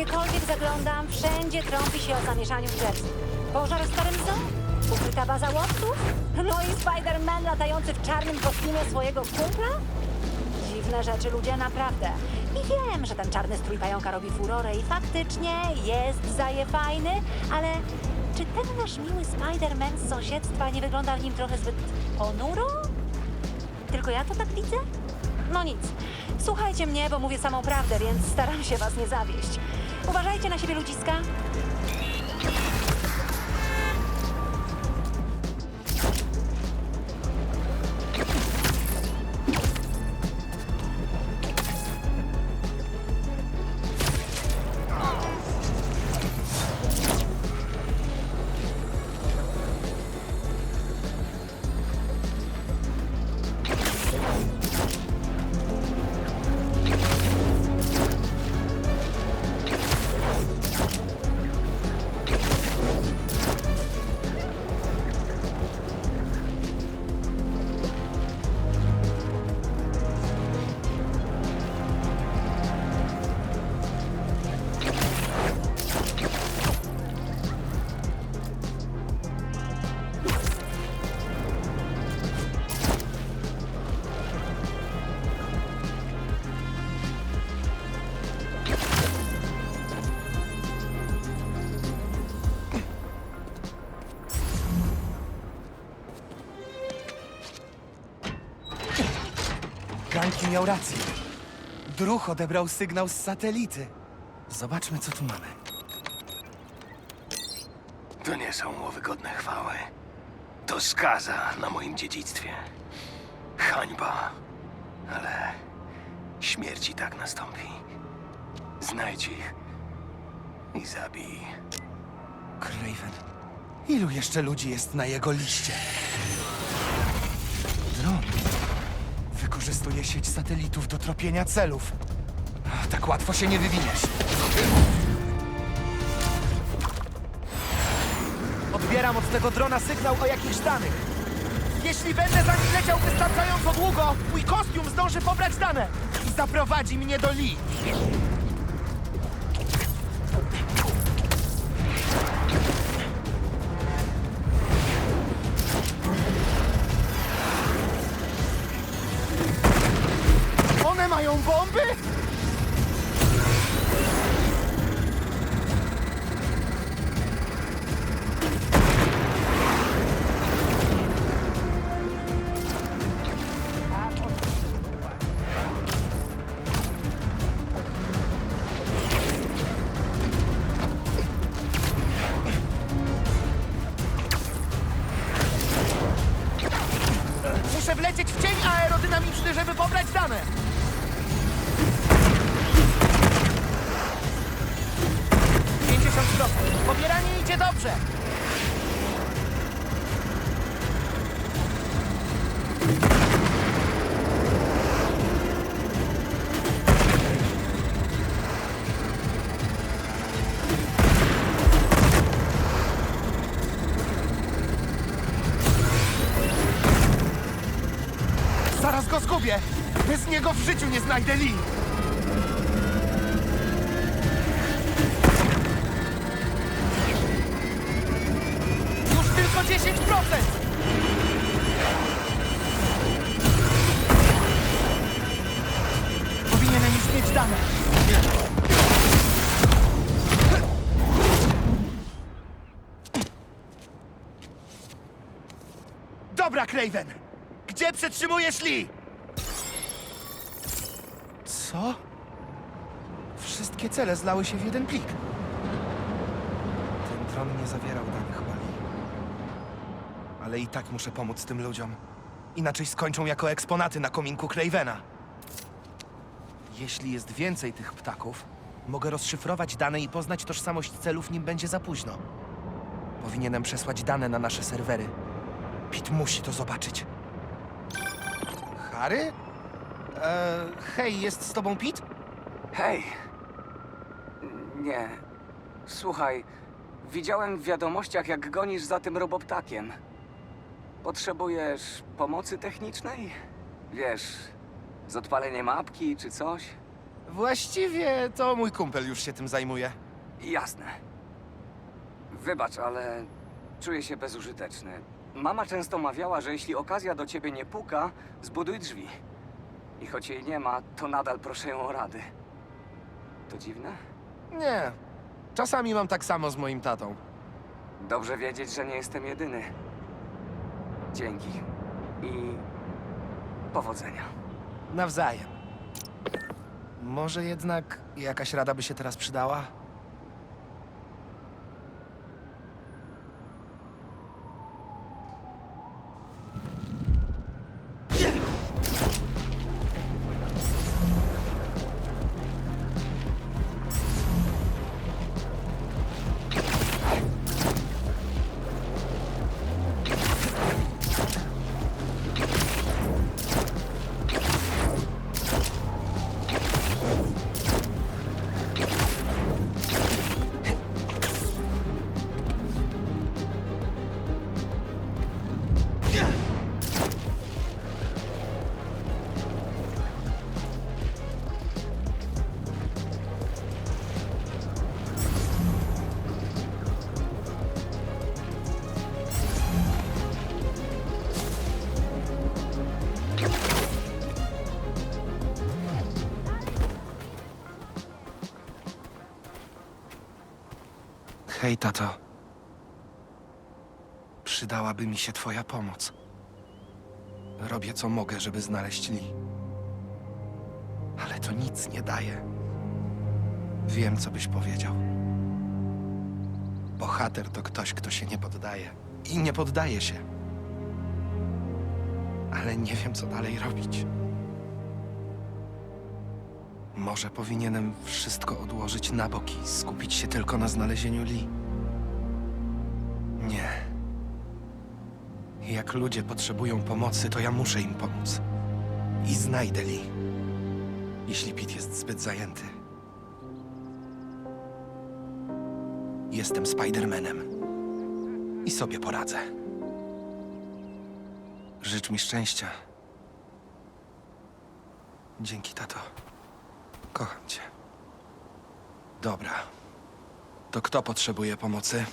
Gdziekolwiek zaglądam, wszędzie trąbi się o zamieszaniu w Jersey. Pożar w starym? Ukryta baza łowców? No i Spider-Man latający w czarnym kostiumie swojego kumpla? Dziwne rzeczy, ludzie, naprawdę. I wiem, że ten czarny strój pająka robi furorę i faktycznie jest zajefajny, ale czy ten nasz miły Spider-Man z sąsiedztwa nie wygląda w nim trochę zbyt ponuro? Tylko ja to tak widzę? No nic. Słuchajcie mnie, bo mówię samą prawdę, więc staram się was nie zawieść. Uważajcie na siebie, ludziska. Miał rację. Druh odebrał sygnał z satelity. Zobaczmy, co tu mamy. To nie są łowy godne chwały. To skaza na moim dziedzictwie. Hańba. Ale śmierć i tak nastąpi. Znajdź ich i zabij. Craven. Ilu jeszcze ludzi jest na jego liście? Dron. Wykorzystuje sieć satelitów do tropienia celów. Tak łatwo się nie wywiniesz. Odbieram od tego drona sygnał o jakichś danych. Jeśli będę za nim leciał wystarczająco długo, mój kostium zdąży pobrać dane i zaprowadzi mnie do Lee. Dane. Pięćdziesiąt procent. Pobieranie idzie dobrze. Niego w życiu nie znajdę Lee. Już tylko 10%! Powinienem już mieć dane. Dobra, Craven. Gdzie przetrzymujesz Lee? Co? Wszystkie cele zlały się w jeden plik. Ten dron nie zawierał danych Wally. Ale i tak muszę pomóc tym ludziom. Inaczej skończą jako eksponaty na kominku Cravena. Jeśli jest więcej tych ptaków, mogę rozszyfrować dane i poznać tożsamość celów, nim będzie za późno. Powinienem przesłać dane na nasze serwery. Pit musi to zobaczyć. Harry? E, hej, jest z tobą Pit? Hej. Nie. Słuchaj, widziałem w wiadomościach, jak gonisz za tym roboptakiem. Potrzebujesz pomocy technicznej? Wiesz, z odpaleniem apki czy coś? Właściwie to mój kumpel już się tym zajmuje. Jasne. Wybacz, ale czuję się bezużyteczny. Mama często mawiała, że jeśli okazja do ciebie nie puka, zbuduj drzwi. I choć jej nie ma, to nadal proszę ją o rady. To dziwne? Nie. Czasami mam tak samo z moim tatą. Dobrze wiedzieć, że nie jestem jedyny. Dzięki. I powodzenia. Nawzajem. Może jednak jakaś rada by się teraz przydała? Hej, tato. Przydałaby mi się twoja pomoc. Robię co mogę, żeby znaleźć Lee. Ale to nic nie daje. Wiem, co byś powiedział. Bohater to ktoś, kto się nie poddaje. I nie poddaje się. Ale nie wiem, co dalej robić. Może powinienem wszystko odłożyć na bok i skupić się tylko na znalezieniu Lee. Nie. Jak ludzie potrzebują pomocy, to ja muszę im pomóc. I znajdę Lee. Jeśli Pete jest zbyt zajęty. Jestem Spidermanem. I sobie poradzę. Życz mi szczęścia. Dzięki, tato. Kocham cię. Dobra. To kto potrzebuje pomocy?